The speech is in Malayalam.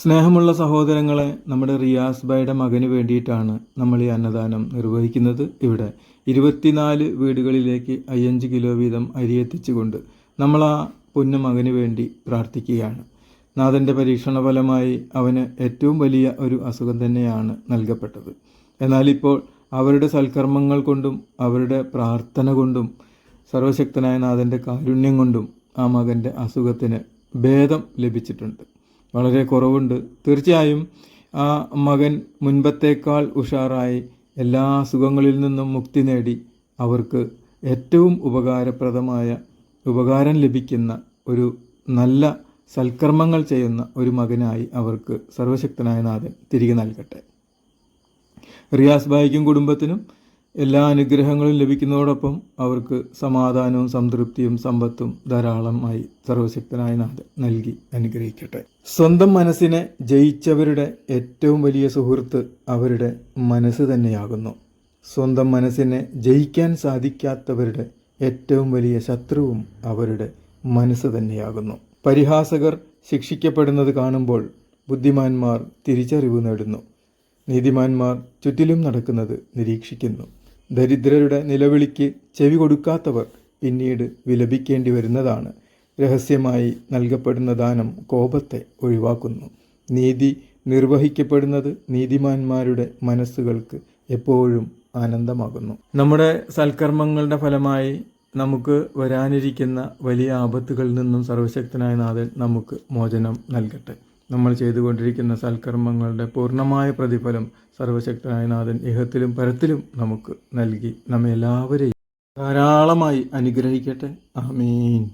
സ്നേഹമുള്ള സഹോദരങ്ങളെ നമ്മുടെ റിയാസ് ബൈയുടെ മകന് വേണ്ടിയിട്ടാണ് നമ്മൾ ഈ അന്നദാനം നിർവഹിക്കുന്നത്. ഇവിടെ ഇരുപത്തിനാല് വീടുകളിലേക്ക് അയ്യഞ്ച് കിലോ വീതം അരി എത്തിച്ചുകൊണ്ട് നമ്മൾ ആ പൊന്നു മകന് വേണ്ടി പ്രാർത്ഥിക്കുകയാണ്. നാഥന്റെ പരീക്ഷണ ഫലമായി അവന് ഏറ്റവും വലിയ ഒരു അസുഖം തന്നെയാണ് നൽകപ്പെട്ടത്. എന്നാലിപ്പോൾ അവരുടെ സൽക്കർമ്മങ്ങൾ കൊണ്ടും അവരുടെ പ്രാർത്ഥന കൊണ്ടും സർവശക്തനായ നാഥന്റെ കാരുണ്യം കൊണ്ടും ആ മകന്റെ അസുഖത്തിന് ഭേദം ലഭിച്ചിട്ടുണ്ട്. വളരെ കുറവുണ്ട്. തീർച്ചയായും ആ മകൻ മുൻപത്തേക്കാൾ ഉഷാറായി എല്ലാ അസുഖങ്ങളിൽ നിന്നും മുക്തി നേടി. അവർക്ക് ഏറ്റവും ഉപകാരപ്രദമായ ഉപകാരം ലഭിക്കുന്ന ഒരു നല്ല സൽക്കർമ്മങ്ങൾ ചെയ്യുന്ന ഒരു മകനായി അവർക്ക് സർവശക്തനായ നാഥൻ തിരികെ നൽകട്ടെ. റിയാസ് ബായിക്കും കുടുംബത്തിനും എല്ലാ അനുഗ്രഹങ്ങളും ലഭിക്കുന്നതോടൊപ്പം അവർക്ക് സമാധാനവും സംതൃപ്തിയും സമ്പത്തും ധാരാളമായി സർവശക്തനായ നാഥൻ നൽകി അനുഗ്രഹിക്കട്ടെ. സ്വന്തം മനസ്സിനെ ജയിച്ചവരുടെ ഏറ്റവും വലിയ സുഹൃത്ത് അവരുടെ മനസ്സ് തന്നെയാകുന്നു. സ്വന്തം മനസ്സിനെ ജയിക്കാൻ സാധിക്കാത്തവരുടെ ഏറ്റവും വലിയ ശത്രുവും അവരുടെ മനസ്സ് തന്നെയാകുന്നു. പരിഹാസകർ ശിക്ഷിക്കപ്പെടുന്നത് കാണുമ്പോൾ ബുദ്ധിമാന്മാർ തിരിച്ചറിവ് നേടുന്നു. നീതിമാന്മാർ ചുറ്റിലും നടക്കുന്നത് നിരീക്ഷിക്കുന്നു. ദരിദ്രരുടെ നിലവിളിക്ക് ചെവി കൊടുക്കാത്തവർ പിന്നീട് വിലപിക്കേണ്ടി വരുന്നതാണ്. രഹസ്യമായി നൽകപ്പെടുന്ന ദാനം കോപത്തെ ഒഴിവാക്കുന്നു. നീതി നിർവഹിക്കപ്പെടുന്നത് നീതിമാന്മാരുടെ മനസ്സുകൾക്ക് എപ്പോഴും ആനന്ദമാകുന്നു. നമ്മുടെ സൽക്കർമ്മങ്ങളുടെ ഫലമായി നമുക്ക് വരാനിരിക്കുന്ന വലിയ ആപത്തുകളിൽ നിന്നും സർവശക്തനായ നാഥൻ നമുക്ക് മോചനം നൽകട്ടെ. നമ്മൾ ചെയ്തുകൊണ്ടിരിക്കുന്ന സൽക്കർമ്മങ്ങളുടെ പൂർണമായ പ്രതിഫലം സർവശക്തനായ നാഥൻ ഇഹത്തിലും പരത്തിലും നമുക്ക് നൽകി നമ്മെ എല്ലാവരെയും ധാരാളമായി അനുഗ്രഹിക്കട്ടെ. ആമീൻ.